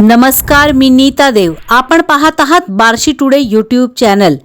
नमस्कार मी नीता देव. आपण पाहत आहात Barshi today YouTube channel.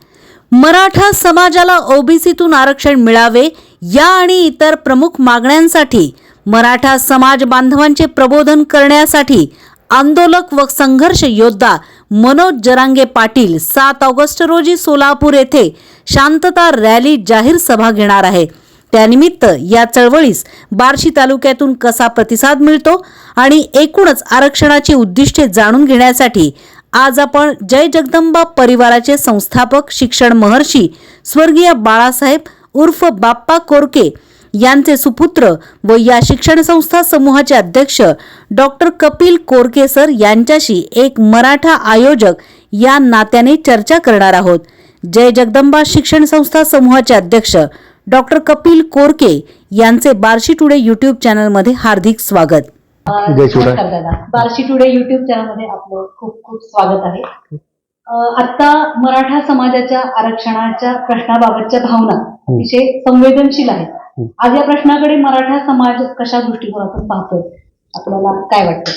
Maratha समाजाला ओबीसीतून आरक्षण मिळावे या आणि इतर प्रमुख मागण्यांसाठी मराठा समाज बांधवांचे प्रबोधन करण्यासाठी आंदोलक व संघर्ष योद्धा मनोज जरांगे पाटील सात ऑगस्ट रोजी सोलापूर येथे शांतता रॅली जाहीर सभा घेणार आहे. त्यानिमित्त या चळवळीस बार्शी तालुक्यातून कसा प्रतिसाद मिळतो आणि एकूणच आरक्षणाची उद्दिष्टे जाणून घेण्यासाठी आज आपण जय जगदंबा परिवाराचे संस्थापक शिक्षण महर्षी स्वर्गीय बाळासाहेब उर्फ बाप्पा कोरके यांचे सुपुत्र व या शिक्षण संस्था समूहाचे अध्यक्ष डॉक्टर कपिल कोरके सर यांच्याशी एक मराठा आयोजक या नात्याने चर्चा करणार आहोत. जय जगदंबा शिक्षण संस्था समूहाचे अध्यक्ष डॉक्टर कपिल कोरके यांचे बार्शी टुडे युट्यूब चॅनलमध्ये हार्दिक स्वागत. नमस्कार दादा. बार्शी टुडे युट्यूब चॅनलमध्ये आपलं खूप खूप स्वागत आहे. आता मराठा समाजाच्या आरक्षणाच्या प्रश्नाबाबतच्या भावना अतिशय संवेदनशील आहेत. आज या प्रश्नाकडे मराठा समाज कशा दृष्टिकोनातून पाहतोय? आपल्याला काय वाटतं?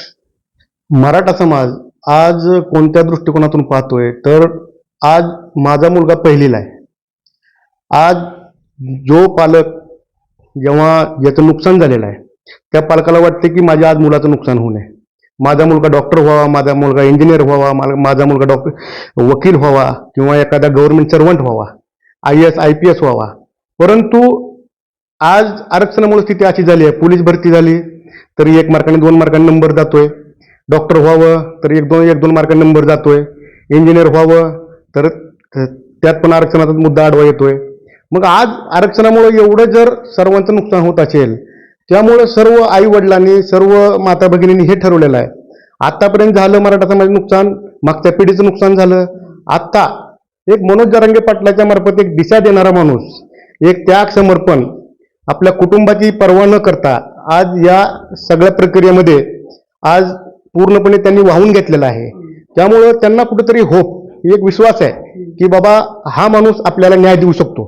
मराठा समाज आज कोणत्या दृष्टिकोनातून पाहतोय? तर आज माझा मुलगा पहिलीला आहे. आज जो पालक जेव्हा याचं नुकसान झालेलं आहे त्या पालकाला वाटते की माझ्या आज मुलाचं नुकसान होऊ नये. माझा मुलगा डॉक्टर व्हावा माझा मुलगा इंजिनियर व्हावा माझा मुलगा डॉक्टर वकील व्हावा किंवा एखादा गव्हर्नमेंट सर्वंट व्हावा I S I P S व्हावा. परंतु आज आरक्षणामुळे स्थिती अशी झाली आहे पोलीस भरती झाली तरी एक मार्काने दोन मार्काने नंबर जातोय. डॉक्टर व्हावं तर एक दोन एक दोन मार्काने नंबर जातोय. इंजिनियर व्हावं तर त्यात पण आरक्षणाचा मुद्दा आडवा येतोय. मग आज आरक्षणामुळे एवढं जर सर्वांचं नुकसान होत असेल त्यामुळे सर्व आई वडिलांनी सर्व माता भगिनींनी हे ठरवलेलं आहे. आत्तापर्यंत झालं मराठा समाज नुकसान मागच्या पिढीचं नुकसान झालं. आत्ता एक मनोज जरांगे पाटलाच्या मार्फत एक दिशा देणारा माणूस एक त्याग समर्पण आपल्या कुटुंबाची पर्वा न करता आज या सगळ्या प्रक्रियेमध्ये आज पूर्णपणे त्यांनी वाहून घेतलेला आहे. त्यामुळं त्यांना कुठेतरी होप एक विश्वास आहे की बाबा हा माणूस आपल्याला न्याय देऊ शकतो.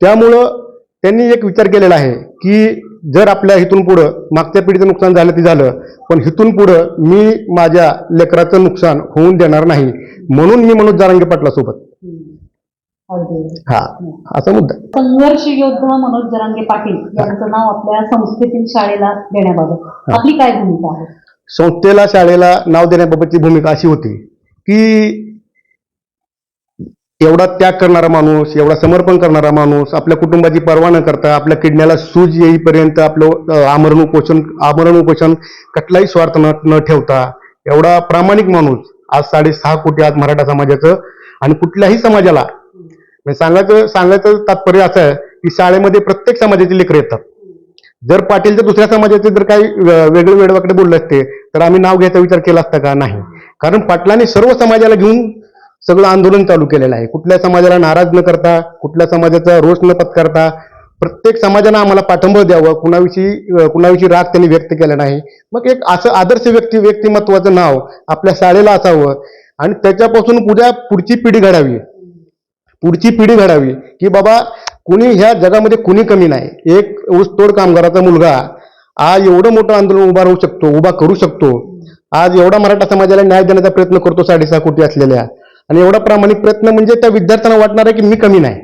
त्यामुळं त्यांनी एक विचार केलेला आहे की जर आपल्या इथून पुढं मागच्या पिढीचं नुकसान झालं ते झालं पण इथून पुढं मी माझ्या लेकराचं नुकसान होऊन देणार नाही म्हणून मी मनोज जारांगे पाटला सोबत अगदी. हा असा मुद्दा. संघर्ष योद्धा मनोज जरांगे पाटील यांचं नाव आपल्या संस्थेतील शाळेला देण्याबाबत आपली काय भूमिका आहे संस्थेला शाळेला नाव देण्याबाबतची भूमिका अशी होती की एवढा त्याग करणारा माणूस एवढा समर्पण करणारा माणूस आपल्या कुटुंबाची पर्वा न करता आपल्या किडण्याला सूज येईपर्यंत आपलं आमरण उपोषण आमरण उपोषण कुठलाही स्वार्थ न न ठेवता एवढा प्रामाणिक माणूस आज साडेसहा कोटी आज मराठा समाजाचं आणि कुठल्याही समाजाला म्हणजे सांगायचं सांगायचं तात्पर्य असं आहे की शाळेमध्ये प्रत्येक समाजाचे लेकर येतात. जर पाटीलच्या दुसऱ्या समाजाचे जर काही वेगळे वेडवाकडे बोलले असते तर आम्ही नाव घ्यायचा विचार केला असता का? नाही. कारण पाटलांनी सर्व समाजाला घेऊन सगळं आंदोलन चालू केलेलं आहे. कुठल्या समाजाला नाराज न करता कुठल्या समाजाचा रोष न पत्करता प्रत्येक समाजानं आम्हाला पाठिंबा द्यावं कुणाविषयी कुणाविषयी राग त्यांनी व्यक्त केला नाही. मग एक असं आदर्श व्यक्ती व्यक्तिमत्वाचं नाव आपल्या शाळेला असावं आणि त्याच्यापासून पुढ्या पुढची पिढी घडावी. पुढची पिढी घडावी की बाबा कुणी ह्या जगामध्ये कुणी कमी नाही. एक ऊसतोड कामगाराचा मुलगा आज एवढं मोठं आंदोलन उभा राहू शकतो उभा करू शकतो. आज एवढा मराठा समाजाला न्याय देण्याचा प्रयत्न करतो साडेसहा कोटी असलेल्या. आणि एवढा प्रामाणिक प्रयत्न म्हणजे त्या विद्यार्थ्यांना वाटणार आहे की मी कमी नाही.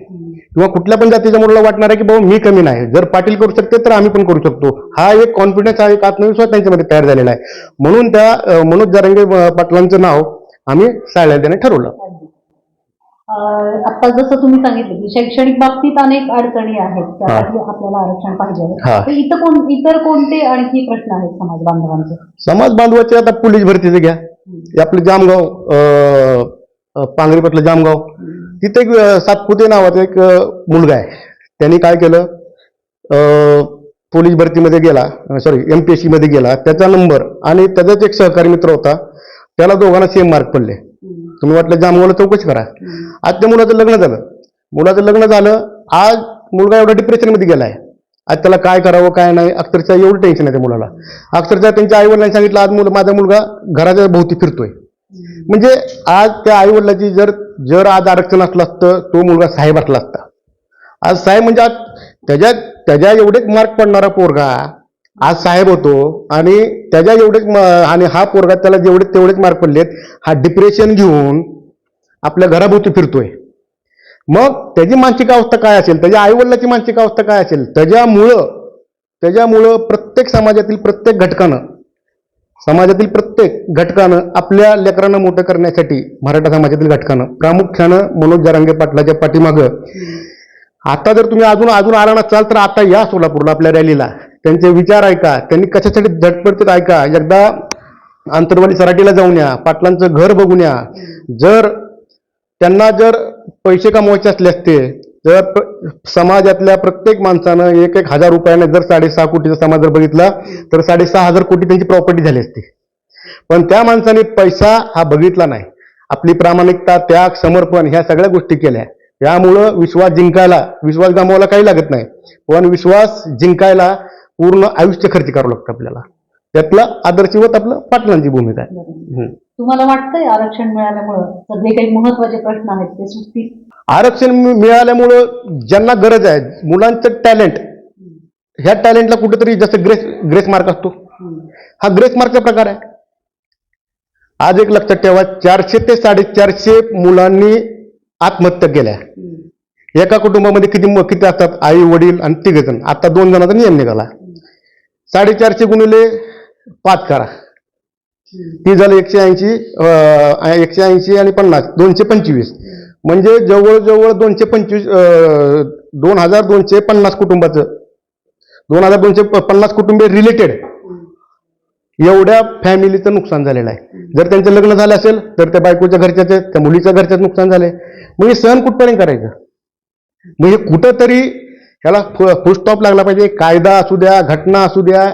किंवा कुठल्या पण जातीच्या मुलाला वाटणार आहे की बाबा मी कमी नाही. जर पाटील करू शकते तर आम्ही पण करू शकतो. हा एक कॉन्फिडन्स हा एक आत्मविश्वास त्यांच्यामध्ये तयार झालेला आहे. म्हणून त्या मनोज जारंगे पाटलांचं नाव आम्ही शाळेला देणे ठरवलं आता जसं तुम्ही सांगितलं की शैक्षणिक बाबतीत अनेक अडचणी आहेत. आपल्याला आरक्षण पाहिजे इतर कोण इतर कोणते आणखी प्रश्न आहेत समाज बांधवांचे? समाज बांधवाचे आता पोलीस भरतीचं घ्या. आपलं जामगाव पांगरीपटलं जामगाव. तिथे एक सातपुते नावाचा एक मुलगा आहे. त्यांनी काय केलं? पोलीस भरतीमध्ये गेला सॉरी एम पी एस सीमध्ये गेला. त्याचा नंबर आणि त्याचाच एक सहकारी मित्र होता. त्याला दोघांना सेम मार्क पडले. तुम्ही वाटलं जामगावला चौकशी करा. आज त्या मुलाचं लग्न झालं. मुलाचं लग्न झालं. आज मुलगा एवढा डिप्रेशनमध्ये गेला आहे आज त्याला काय करावं काय नाही अक्षरशः एवढं टेन्शन आहे त्या मुलाला. अक्षरशः त्यांच्या आईवडिलांनी सांगितलं आज मुलं माझा मुलगा घराच्या भोवती फिरतोय. म्हणजे आज त्या आई वडिलाची जर जर आज आरक्षण असलं असतं तो मुलगा साहेब असला असता. आज साहेब म्हणजे आज त्याच्या त्याच्या एवढेच मार्क पडणारा पोरगा आज साहेब होतो आणि त्याच्या एवढेच आणि हा पोरगा त्याला जेवढे तेवढेच मार्क पडलेत हा डिप्रेशन घेऊन आपल्या घराभोवती फिरतोय. मग त्याची मानसिक अवस्था काय असेल? त्याच्या आईवडिलाची मानसिक अवस्था काय असेल? त्याच्यामुळं त्याच्यामुळं प्रत्येक समाजातील प्रत्येक घटकानं समाजातील प्रत्येक घटकानं आपल्या लेकरांना मोठं करण्यासाठी मराठा समाजातील घटकानं प्रामुख्यानं मनोज जरांगे पाटलाच्या पाठीमागं. आता जर तुम्ही अजून अजून आला नसाल तर आता या सोलापूरला आपल्या रॅलीला. त्यांचे विचार ऐका. त्यांनी कशासाठी धडपडतात ऐका. एकदा आंतरवाली सराटीला जाऊन या. पाटलांचं घर बघून या. जर त्यांना जर पैसे कमवायचे असले असते तर समाजातल्या प्रत्येक माणसानं एक एक हजार रुपयाने जर साडेसहा कोटीचा समाज जर बघितला तर साडेसहा हजार कोटी त्यांची प्रॉपर्टी झाली असती. पण त्या माणसाने पैसा हा बघितला नाही. आपली प्रामाणिकता त्याग समर्पण ह्या सगळ्या गोष्टी केल्या. त्यामुळं विश्वास जिंकायला विश्वास गमावायला काही लागत नाही. पण विश्वास जिंकायला पूर्ण आयुष्य खर्च करावं लागतं आपल्याला. त्यातलं आदर्शवत आपलं पाटलांची भूमिका आहे. तुम्हाला वाटतंय आरक्षण मिळाल्यामुळं? सगळे काही महत्त्वाचे प्रश्न आहेत ते सुटतील. आरक्षण मि- मिळाल्यामुळं ज्यांना गरज आहे मुलांचं टॅलेंट ह्या टॅलेंटला कुठेतरी जसं ग्रेस ग्रेस मार्क असतो. हा ग्रेस मार्कचा प्रकार आहे. आज एक लक्षात ठेवा चारशे ते साडेचारशे मुलांनी आत्महत्या केल्या. एका कुटुंबामध्ये किती मु- किती असतात? आई वडील आणि तिघ जण आता दोन जणांचा नियम निघाला. साडेचारशे गुणिले पाच करा. ती झालं एकशे ऐंशी एकशे ऐंशी आणि पन्नास दोनशे पंचवीस. म्हणजे जवळजवळ दोनशे पंचवीस दोन हजार दोनशे पन्नास कुटुंबाचं. दोन हजार दोनशे पन्नास कुटुंबे रिलेटेड एवढ्या फॅमिलीचं नुकसान झालेलं आहे. जर त्यांचं लग्न झालं असेल तर त्या बायकोच्या घरच्याचे त्या मुलीच्या घरच्याच नुकसान झालंय. मग हे सहन कुठपर्यंत करायचं? मग हे कुठंतरी ह्याला फुल स्टॉप लागला पाहिजे. कायदा असू द्या घटना असू द्या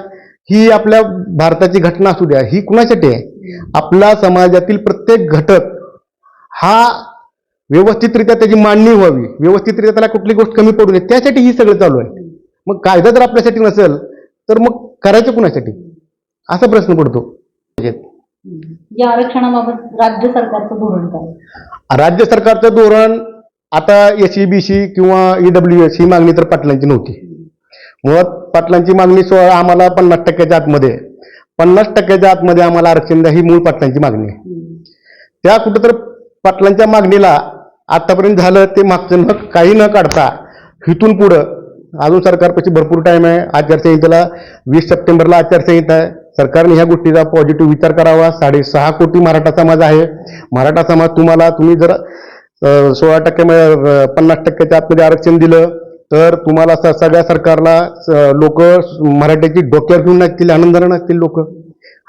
ही आपल्या भारताची घटना असू द्या ही कुणासाठी आहे? आपला समाजातील प्रत्येक घटक हा व्यवस्थितरित्या त्याची मांडणी व्हावी व्यवस्थितरित्या त्याला कुठली गोष्ट कमी पडू नये त्यासाठी ही सगळं चालू आहे. मग कायदा जर आपल्यासाठी नसेल तर मग करायचं कुणासाठी? असा प्रश्न पडतो. या आरक्षणाबाबत राज्य सरकारचं धोरण काय? राज्य सरकारचं धोरण आता एस बी सी किंवा ईडब्ल्यू एस ही मागणी तर पाटलांची नव्हती. मुळात पाटलांची मागणी सोळा आम्हाला पन्नास टक्क्याच्या आतमध्ये. पन्नास टक्क्याच्या आतमध्ये आम्हाला आरक्षण द्या ही मूळ पाटलांची मागणी आहे. त्या कुठंतर पाटलांच्या मागणीला आतापर्यंत झालं ते मागचं न काही न काढता इथून पुढं अजून सरकारपाशी भरपूर टाइम आहे. आचारसंहितेला वीस सप्टेंबरला आचारसंहिता आहे. सरकारने ह्या गोष्टीचा पॉझिटिव्ह विचार करावा. साडेसहा कोटी मराठा समाज आहे. मराठा समाज तुम्हाला तुम्ही जर सोळा टक्के पन्नास टक्क्याच्या आतमध्ये आरक्षण दिलं तर तुम्हाला स- सगळ्या सरकारला लोक मराठ्याची डोक्यावर घेऊन नाचतील आनंदानं नाचतील लोक.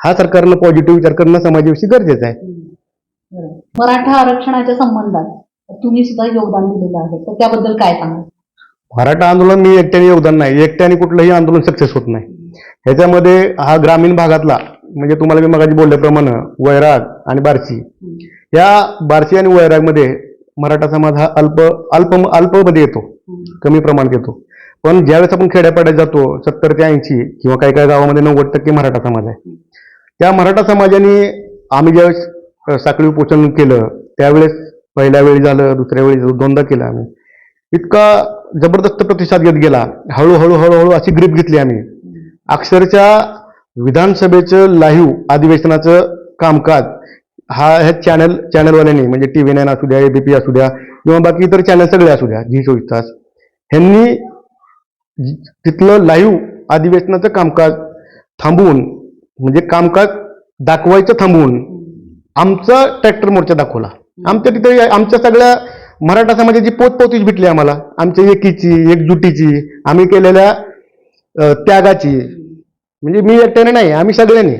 हा सरकारनं पॉझिटिव्ह विचार करणं समाजाविषयी गरजेचं आहे. मराठा आरक्षणाच्या संबंधात तुम्ही सुद्धा योगदान दिलेलं आहे. तर त्याबद्दल काय सांगाल? मराठा आंदोलन मी एकट्याने योगदान नाही. एकट्याने कुठलंही आंदोलन सक्सेस होत नाही. ह्याच्यामध्ये हा ग्रामीण भागातला म्हणजे तुम्हाला मी मगाशी बोलल्याप्रमाणे वैराग आणि बार्शी. या बार्शी आणि वैरागमध्ये मराठा समाज हा अल्प अल्प अल्पमध्ये येतो. कमी प्रमाणात येतो. पण ज्यावेळेस आपण खेड्यापाड्यात जातो सत्तर ते ऐंशी किंवा काही काही गावामध्ये नव्वद टक्के मराठा समाज आहे. त्या मराठा समाजाने आम्ही ज्यावेळेस साखळी उपोषण केलं त्यावेळेस पहिल्या वेळी झालं दुसऱ्या वेळी दोनदा केलं आम्ही. इतका जबरदस्त प्रतिसाद घेत गेला. हळूहळू हळूहळू अशी ग्रीप घेतली आम्ही. अक्षरशः विधानसभेचं लाईव्ह अधिवेशनाचं कामकाज हा ह्या चॅनल चॅनलवाल्यांनी म्हणजे टी व्ही नाईन असू द्या एबीपी असू द्या किंवा बाकी इतर चॅनल सगळे असू द्या झी चोवीस तास ह्यांनी तिथलं लाईव्ह अधिवेशनाचं कामकाज थांबवून म्हणजे कामकाज दाखवायचं थांबवून आमचा ट्रॅक्टर मोर्चा दाखवला. आमच्या तिथे आमच्या सगळ्या मराठा समाजाची पोचपावतीच भेटली आम्हाला आमच्या एकीची एकजुटीची आम्ही केलेल्या त्यागाची. म्हणजे मी एकट्याने नाही आम्ही सगळ्यांनी.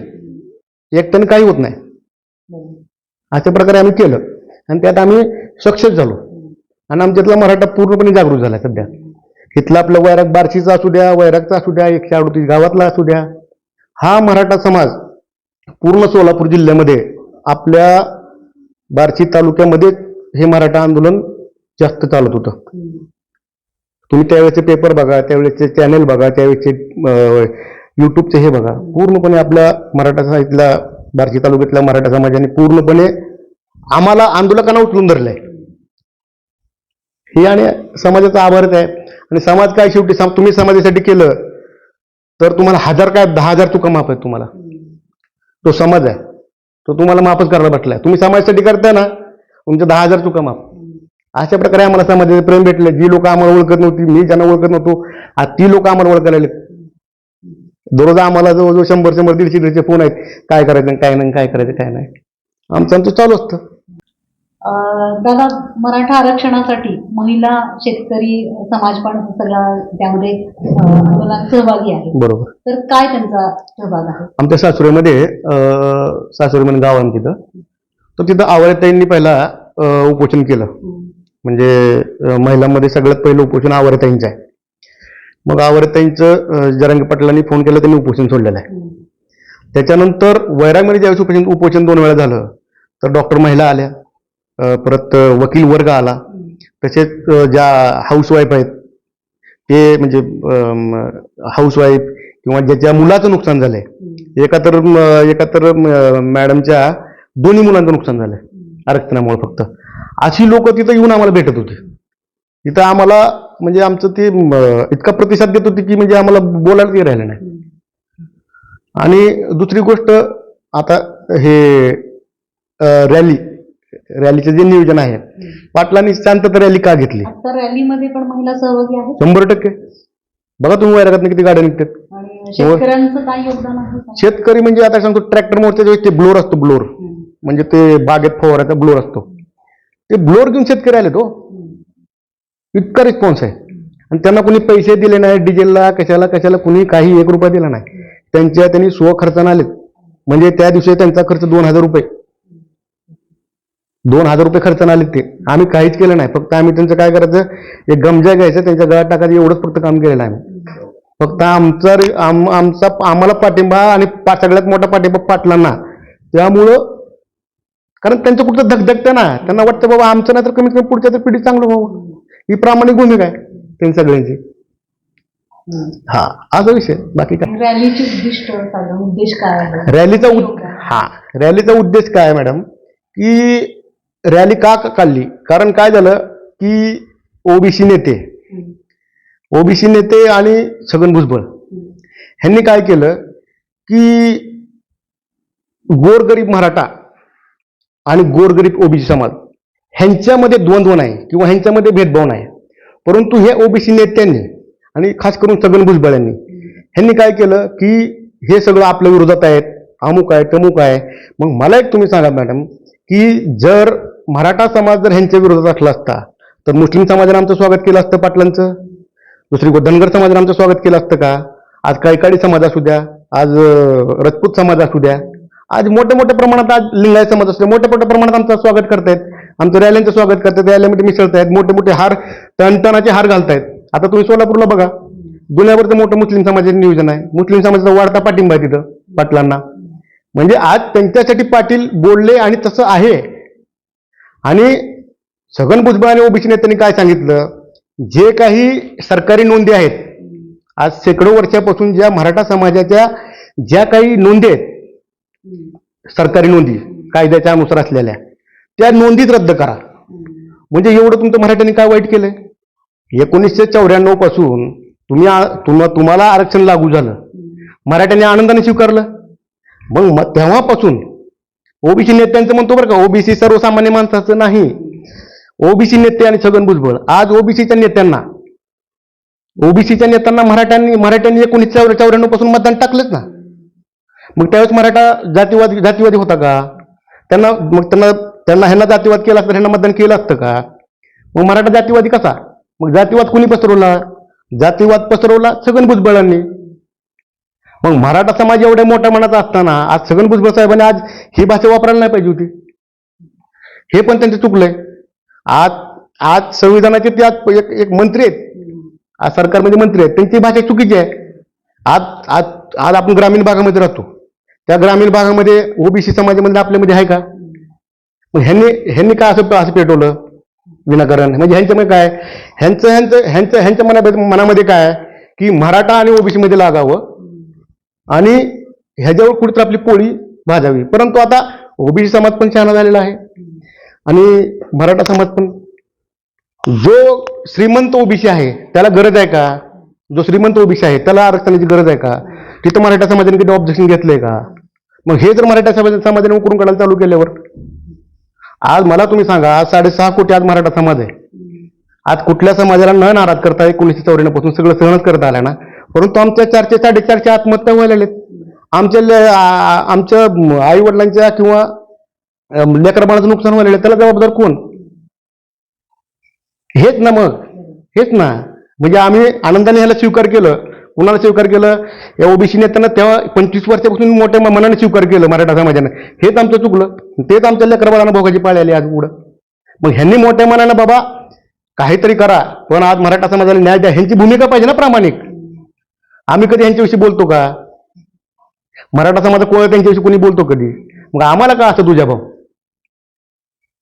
एकट्याने काही होत नाही. अशा प्रकारे आम्ही केलं. आणि त्यात आम्ही सक्सेस झालो. आणि आमच्यातला मराठा पूर्णपणे जागृत झाला सध्या. इथला आपलं वैराग बार्शीचा असू द्या वैरागचा असू द्या एकशे अडतीस गावातला असू द्या. हा मराठा समाज पूर्ण सोलापूर जिल्ह्यामध्ये आपल्या बार्शी तालुक्यामध्ये हे मराठा आंदोलन जास्त चालत होतं. तुम्ही त्यावेळेचे पेपर बघा त्यावेळेचे चॅनेल बघा त्यावेळेचे युट्यूबचे हे बघा. पूर्णपणे आपल्या मराठा साहित्याला बार्शी तालुक्यातल्या मराठा समाजाने पूर्णपणे आम्हाला आंदोलकांना उचलून धरलंय. हे आणि समाजाचा आभारच आहे. आणि समाज काय शेवटी सम- तुम्ही समाजासाठी केलं तर तुम्हाला हजार काय दहा हजार चुका माफ आहेत तुम्हाला. तो समाज आहे. तो तुम्हाला माफच करायला बसलाय. तुम्ही समाजासाठी करताय ना तुमच्या दहा हजार चुका माफ. अशा प्रकारे आम्हाला समाजाचे प्रेम भेटले. जी लोक आम्हाला ओळखत नव्हती मी ज्यांना ओळखत नव्हतो आज ती लोक आम्हाला ओळखायला दररोज आम्हाला जवळजवळ शंभर शंभर दीडशे दीडशे फोन आहेत. काय करायचं काय नाही काय करायचं काय नाही. आमचं आमचं चालू असतं. दादा मराठा आरक्षणासाठी महिला शेतकरी समाज पण सगळा त्यामध्ये आंदोलनात सहभागी आहे. बरोबर. तर काय त्यांचा सहभाग आहे? आमच्या सासुरेमध्ये अं, सासुरे गाव आहे तिथं. तर तिथं आवडताईंनी पहिला उपोषण केलं. म्हणजे महिलांमध्ये सगळ्यात पहिलं उपोषण आवडताईंचं आहे. मग आवडताईंचं जरांगी पाटलांनी फोन केला त्यांनी उपोषण सोडलेलं आहे. त्याच्यानंतर वैरागमध्ये ज्यावेळेस उपोषण उपोषण दोन वेळा झालं तर डॉक्टर महिला आल्या. परत वकील वर्ग आला. तसेच ज्या हाऊसवाईफ आहेत ते म्हणजे हाऊसवाईफ किंवा ज्याच्या मुलाचं नुकसान झालंय एका तर एका तर मॅडमच्या दोन्ही मुलांचं नुकसान झालंय आरक्षणामुळे फक्त. अशी लोक तिथं येऊन आम्हाला भेटत होती. तिथं आम्हाला म्हणजे आमचं ते इतका प्रतिसाद देत होते की म्हणजे आम्हाला बोलायला ते राहिलं नाही. आणि दुसरी गोष्ट आता हे रॅली रॅलीचं जे नियोजन आहे पाटलांनी शांतता रॅली का घेतली? आता रॅलीमध्ये पण महिला सहभागी आहेत. शंभर टक्के. बघा तुम्ही वैरागात किती गाड्या निघतात. आणि शेतकऱ्यांचं काय योगदान आहे? का? शेतकरी म्हणजे आता सांगतो ट्रॅक्टर मोठच्या वेळेस ते ब्लोर असतो ब्लोर. म्हणजे ते बागेत फवाराचा ब्लोर असतो. ते ब्लोर घेऊन शेतकरी आले तो इतका रिस्पॉन्स आहे. आणि त्यांना कोणी पैसे दिले नाही डिझेलला कशाला कशाला कुणी काही एक रुपया दिला नाही. त्यांच्या त्यांनी स्वखर्चाने आलेत. म्हणजे त्या दिवशी त्यांचा खर्च दोन हजार रुपये. दोन हजार रुपये खर्चाने आलेत ते. आम्ही काहीच केलं नाही. फक्त आम्ही त्यांचं काय करायचं एक गमजा घ्यायचं त्यांच्या गळ्यात टाकायचं एवढंच फक्त काम केलेलं आहे फक्त आमचा आम- आमचा आम्हाला पाठिंबा आणि सगळ्यात मोठा पाठिंबा पाटलांना. त्यामुळं कारण त्यांचं कुठं धगधगतं ना त्यांना वाटतं बाबा आमचं नाही तर कमीत कमी पुढच्या तर पिढी चांगलं व्हावं ही प्रामाणिक भूमिका आहे त्यांची सगळ्यांची. हा असा विषय. बाकी काय? रॅलीचे उद्दिष्ट उद्देश काय रॅलीचा हा रॅलीचा उद्देश काय आहे मॅडम? की रॅली का काढली? कारण काय झालं की ओबीसी नेते ओबीसी नेते आणि छगन भुजबळ ह्यांनी काय केलं की गोरगरीब मराठा आणि गोरगरीब ओबीसी समाज ह्यांच्यामध्ये द्वंद्व नाही किंवा ह्यांच्यामध्ये भेदभाव नाही. परंतु हे ओबीसी नेत्यांनी आणि खास करून छगन भुजबळ यांनी ह्यांनी काय केलं की हे सगळं आपल्या विरोधात आहेत अमुक आहे तमुक आहे. मग मला एक तुम्ही सांगा मॅडम की जर मराठा समाज जर ह्यांच्या विरोधात असला असता तर मुस्लिम समाजाने आमचं स्वागत केलं असतं पाटलांचं? दुसरी धनगर समाजाने आमचं स्वागत केलं असतं का? आज कैकाडी समाज असू द्या आज राजपूत रजपूत समाज असू द्या आज मोठ्या मोठ्या प्रमाणात आज लिंगाय समाज असू द्या मोठ्या मोठ्या प्रमाणात आमचं स्वागत करतायत. आमचं रॅल्यांचं स्वागत करतायत रॅलीमध्ये मिसळतायत मोठे मोठे हार टणटणाचे हार घालतायत. आता तुम्ही सोलापूरला बघा दुनियाभरचं मोठं मुस्लिम समाजाचं नियोजन आहे. मुस्लिम समाजाचा वाढता पाठिंबा आहे तिथं पाटलांना. म्हणजे आज त्यांच्यासाठी पाटील बोलले आणि तसं आहे. आणि छगन भुजबळ आणि ओबीसी नेत्यांनी काय सांगितलं? जे काही सरकारी नोंदी आहेत आज शेकडो वर्षापासून ज्या मराठा समाजाच्या ज्या काही नोंदी आहेत सरकारी नोंदी कायद्याच्या अनुसार असलेल्या त्या नोंदीच रद्द करा. म्हणजे एवढं तुमचं मराठ्यांनी काय वाईट केलंय? एकोणीसशे चौऱ्याण्णवपासून तुम्ही आ- तुम- तुम्हाला आरक्षण लागू झालं. मराठ्यांनी आनंदाने स्वीकारलं. मग तेव्हापासून ओबीसी नेत्यांचं म्हणतो बरं का ओबीसी सर्वसामान्य माणसाचं नाही. ओबीसी नेते आणि छगन भुजबळ. आज ओबीसीच्या नेत्यांना ओबीसीच्या नेत्यांना मराठ्यांनी मराठ्यांनी एकोणीसशे चौऱ्याण्णवपासून मतदान टाकलंच ना. मग त्यावेळेस मराठा जातीवादी जातीवादी होता का? त्यांना मग त्यांना त्यांना ह्यांना जातीवाद केला असतं ह्यांना मतदान केलं असतं का? मग मराठा जातीवादी कसा? मग जातीवाद कुणी पसरवला? जातीवाद पसरवला छगन भुजबळांनी. मग मराठा समाज एवढ्या मोठ्या मनाचा असताना आज छगन भुजबळ साहेबांनी आज ही भाषा वापरायला नाही पाहिजे होती. हे पण त्यांचं चुकलंय. आज आज संविधानाचे ते आज एक एक मंत्री आहेत. आज सरकारमध्ये मंत्री आहेत. त्यांची भाषा चुकीची आहे. आज आज आज आपण ग्रामीण भागामध्ये राहतो. त्या ग्रामीण भागामध्ये ओबीसी समाजामध्ये आपल्यामध्ये आहे का? मग ह्यांनी ह्यांनी काय असं असं पेटवलं? विनाकारण. म्हणजे ह्यांच्यामध्ये काय? ह्यांचं ह्यांचं ह्यांचं ह्यांच्या मना मनामध्ये काय? आहे की मराठा आणि ओबीसीमध्ये लागावं. आणि ह्याच्यावर कुठेतरी आपली पोळी भाजावी. परंतु आता ओबीसी समाज पण शहाणा झालेला आहे. आणि मराठा समाज पण. जो श्रीमंत ओबीसी आहे त्याला गरज आहे का? जो श्रीमंत ओबीसी आहे त्याला आरक्षणाची गरज आहे का? तिथं मराठा समाजाने कधी ऑब्जेक्शन घेतलंय का? मग हे जर मराठा समाज समाजाने उकरून काढायला चालू केल्यावर? आज मला तुम्ही सांगा आज साडेसहा कोटी आज मराठा समाज आहे. आज कुठल्या समाजाला न नाराज करता एकोणीसशे चौऱ्याण्णवपासून सगळं सहनच करता आलं ना? परंतु आमच्या चारशे साडेचारशे आत्महत्या व्हायला लागलेत आमच्या आमच्या आई वडिलांच्या किंवा लेकरबाळाचं नुकसान व्हायला लागलं त्याला जबाबदार कोण? हेच ना मग. हेच ना. म्हणजे आम्ही आनंदाने ह्याला स्वीकार केलं. कुणाला स्वीकार केलं? या ओबीसी नेत्यांना तेव्हा पंचवीस वर्षापासून मोठ्या मनाने स्वीकार केलं मराठा समाजानं. हेच आमचं चुकलं. तेच आमच्या लेकरबाळांना भोगाची पाळी आली आज पुढं. मग ह्यांनी मोठ्या मनानं बाबा काहीतरी करा. पण आज मराठा समाजाला न्याय द्या. ह्यांची भूमिका पाहिजे ना प्रामाणिक. आम्ही कधी यांच्याविषयी बोलतो का? मराठा समाज कोण त्यांच्याविषयी कोणी बोलतो कधी? मग आम्हाला का असं तुझ्या भाऊ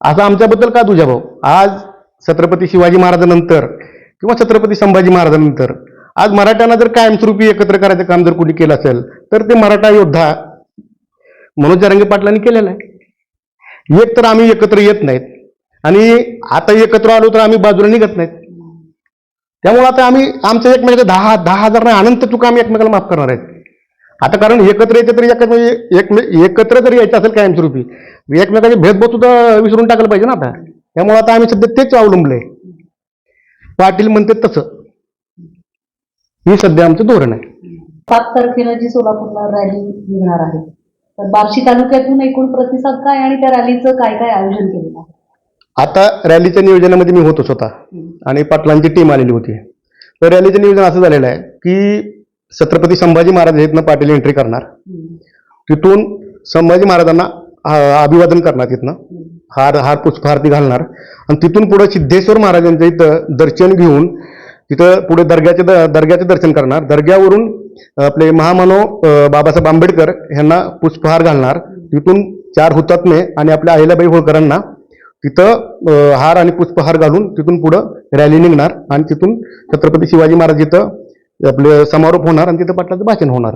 असं आमच्याबद्दल का तुझ्या भाऊ आज छत्रपती शिवाजी महाराजांनंतर किंवा छत्रपती संभाजी महाराजांनंतर आज मराठ्यांना जर कायमस्वरूपी एकत्र करायचं काम जर कोणी केलं असेल तर ते मराठा योद्धा मनोज जरांगे पाटलांनी केलेलं आहे. एक तर आम्ही एकत्र येत नाहीत आणि आता एकत्र आलो तर आम्ही बाजूला निघत नाहीत. त्यामुळे आता आम्ही आमच्या एकमेकाच्या दहा दहा हजार नाही अनंत चुका आम्ही एकमेकाला माफ करणार आहेत. आता कारण एकत्र यायचं तरी एका- म्हणजे एकमे- एकत्र जरी यायचं असेल कायमस्वरूपी एकमेकाचे भेदभाव सुद्धा विसरून टाकायला पाहिजे ना आता. त्यामुळे आता आम्ही सध्या तेच अवलंबले. पाटील म्हणते तसं. ही सध्या आमचं धोरण आहे. सात तारखेला जी सोलापूरला रॅली निघणार आहे तर बार्शी तालुक्यातून एकूण प्रतिसाद काय आणि त्या रॅलीचं काय काय आयोजन केलेलं आहे? आता रॅलीच्या नियोजनामध्ये मी होतो स्वतः. आणि पाटलांची टीम आलेली होती. तर रॅलीचं नियोजन असं झालेलं आहे की छत्रपती संभाजी महाराज इथनं पाटील एंट्री करणार. तिथून संभाजी महाराजांना अभिवादन करणार तिथनं. हार हार पुष्पहारती घालणार. आणि तिथून पुढे सिद्धेश्वर महाराजांच्या इथं दर्शन घेऊन तिथं पुढे दर्ग्याचे द- दर्ग्याचे दर्शन करणार. दर्ग्यावरून आपले महामानव बाबासाहेब आंबेडकर यांना पुष्पहार घालणार. तिथून चार हुतात्मे आणि आपल्या अहिल्याबाई होळकरांना तिथं हार आणि पुष्पहार घालून तिथून पुढं रॅली निघणार आणि तिथून छत्रपती शिवाजी महाराज इथं आपले समारोप होणार आणि तिथं पाटलाचं भाषण होणार.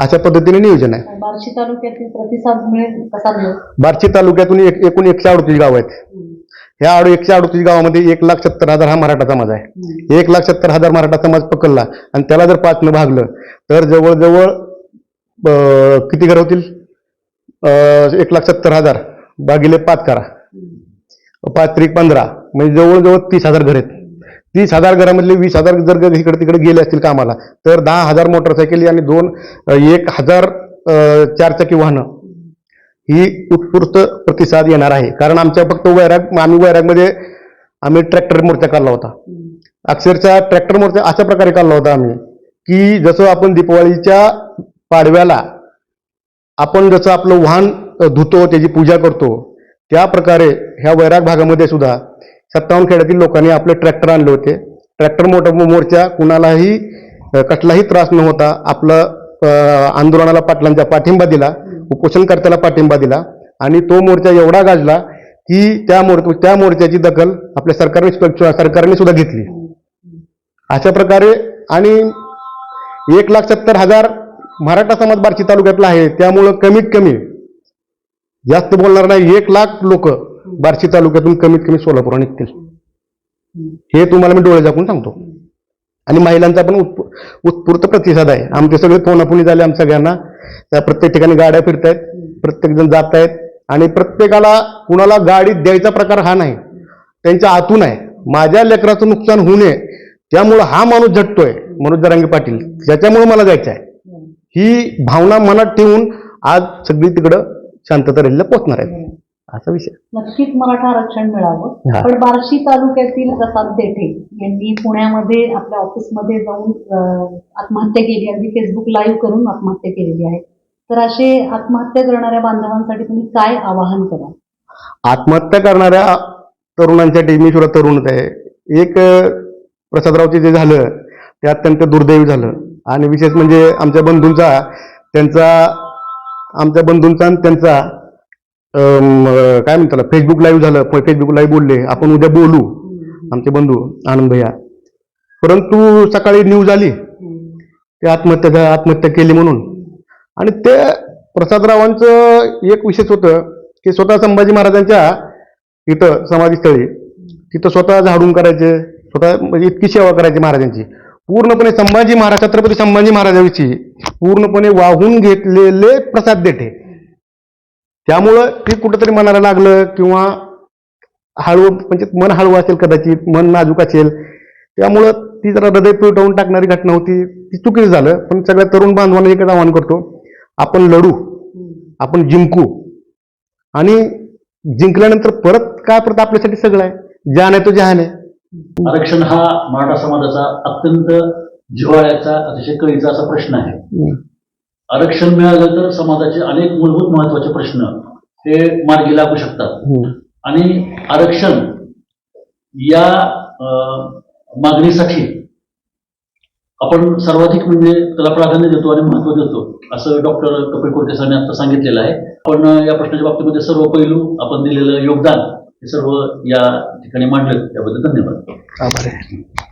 अशा पद्धतीने नियोजन आहे. बार्शी तालुक्यातील प्रतिसाद मिळेल कसा मिळेल? बार्शी तालुक्यातून एक एकूण एकशे अडतीस गाव आहेत. ह्या अडू एकशे अडतीस गावामध्ये एक लाख सत्तर हजार हा मराठा समाज आहे. एक लाख सत्तर हजार मराठा समाज पकडला आणि त्याला जर पाचनं भागलं तर जवळजवळ किती घर होतील? एक लाख सत्तर हजार. भागिले पाच करा. पाच त्रिक पंधरा. म्हणजे जवळजवळ तीस हजार घर आहेत. तीस हजार घरामधले वीस हजार जर इकडे तिकडे गेले असतील कामाला तर दहा हजार मोटरसायकली आणि दोन एक हजार चारचाकी वाहनं ही उत्स्फूर्त प्रतिसाद येणार आहे. कारण आमच्या फक्त वैराग आम्ही वैरागमध्ये आम्ही ट्रॅक्टर मोर्चा काढला होता. अक्षरशः ट्रॅक्टर मोर्चा अशा प्रकारे काढला होता आम्ही की जसं आपण दीपावलीच्या पाडव्याला आपण जसं आपलं वाहन धुतो त्याची पूजा करतो. त्या प्रकारे ह्या वैराग भागामध्ये सुद्धा सत्तावन्न खेड्यातील लोकांनी आपले ट्रॅक्टर आणले होते. ट्रॅक्टर मोठा मोर्चा कुणालाही कसलाही त्रास न होता आपलं आंदोलनाला पाटलांचा पाठिंबा दिला. उपोषणकर्त्याला पाठिंबा दिला. आणि तो मोर्चा एवढा गाजला की त्या मोर त्या मोर्चाची दखल आपल्या सरकारने सरकारने सुद्धा घेतली. अशा प्रकारे आणि एक लाख सत्तर हजार मराठा समाज बार्शी तालुक्यातला आहे. त्यामुळं कमीत कमी जास्त बोलणार नाही एक लाख लोक बार्शी तालुक्यातून कमीत कमी सोलापूर निघतील. हे तुम्हाला मी डोळे झाकून सांगतो. आणि महिलांचा पण उत्प- उत्स्फूर्त प्रतिसाद आहे. आमचे सगळे फोनाफोनी झाले आमच्या सगळ्यांना. त्या प्रत्येक ठिकाणी गाड्या फिरतायत प्रत्येक जण जात आहेत आणि प्रत्येकाला कुणाला गाडी द्यायचा प्रकार हा नाही. त्यांच्या आतून आहे. माझ्या लेकराचं नुकसान होऊ नये. त्यामुळं हा माणूस झटतोय मनोज जरांगे पाटील. त्याच्यामुळं मला जायचं आहे ही भावना मनात ठेवून आज सगळी तिकडं शांतता रॅलीला पोहोचणार आहे असा विषय. नक्कीच मराठा आरक्षण मिळावं. पण बार्शी तालुक्यातील प्रसाद देठे यांनी पुण्यामध्ये आपल्या ऑफिसमध्ये जाऊन आत्महत्या केली अगदी फेसबुक लाईव्ह करून आत्महत्या केलेली आहे. तर असे आत्महत्या करणाऱ्या बांधवांसाठी तुम्ही काय आवाहन कराल? आत्महत्या करणाऱ्या तरुणांसाठी मी सुद्धा तरुणच आहे. एक प्रसादरावचे जे झालं ते अत्यंत दुर्दैवी झालं. आणि विशेष म्हणजे आमच्या बंधूंचा त्यांचा आमच्या बंधूंचा आणि त्यांचा काय म्हणतात फेसबुक लाईव्ह झालं फेसबुक लाईव्ह बोलले. आपण उद्या बोलू आमचे बंधू आनंद भैया. परंतु सकाळी न्यूज आली. ते आत्महत्या आत्महत्या केली म्हणून. आणि ते प्रसादरावांचं एक विशेष होतं की स्वतः संभाजी महाराजांच्या इथं समाधीस्थळी तिथं स्वतः झाडून करायचे स्वतः म्हणजे इतकी सेवा करायची महाराजांची. पूर्णपणे संभाजी महाराज छत्रपती संभाजी महाराजांविषयी पूर्णपणे वाहून घेतलेले प्रसाद देठे. त्यामुळं ते कुठंतरी मनाला लागलं किंवा हळू म्हणजे मन हळू असेल कदाचित मन नाजूक असेल. त्यामुळं ती जरा हृदय पिळवून टाकणारी घटना होती. ती चुकीचं झालं. पण सगळ्या तरुण बांधवांना एकच आवाहन करतो. आपण लढू. आपण जिंकू. आणि जिंकल्यानंतर परत काय परत आपल्यासाठी सगळं आहे? ज्यान आहे तो जहान आहे. आरक्षण हा मराठा समाजाचा अत्यंत जिव्हाळ्याचा अतिशय कळीचा असा प्रश्न आहे. आरक्षण मिळालं तर समाजाचे अनेक मूलभूत महत्त्वाचे प्रश्न हे मार्गी लागू शकतात. आणि आरक्षण या मागणीसाठी आपण सर्वाधिक म्हणजे त्याला प्राधान्य देतो आणि महत्त्व देतो असं डॉक्टर कपिल कोरके सरांनी आता सांगितलेलं आहे. पण या प्रश्नाच्या बाबतीमध्ये सर्व पैलू आपण दिलेलं योगदान हे सर्व या ठिकाणी मांडलं. त्याबद्दल धन्यवाद. आभार आहे.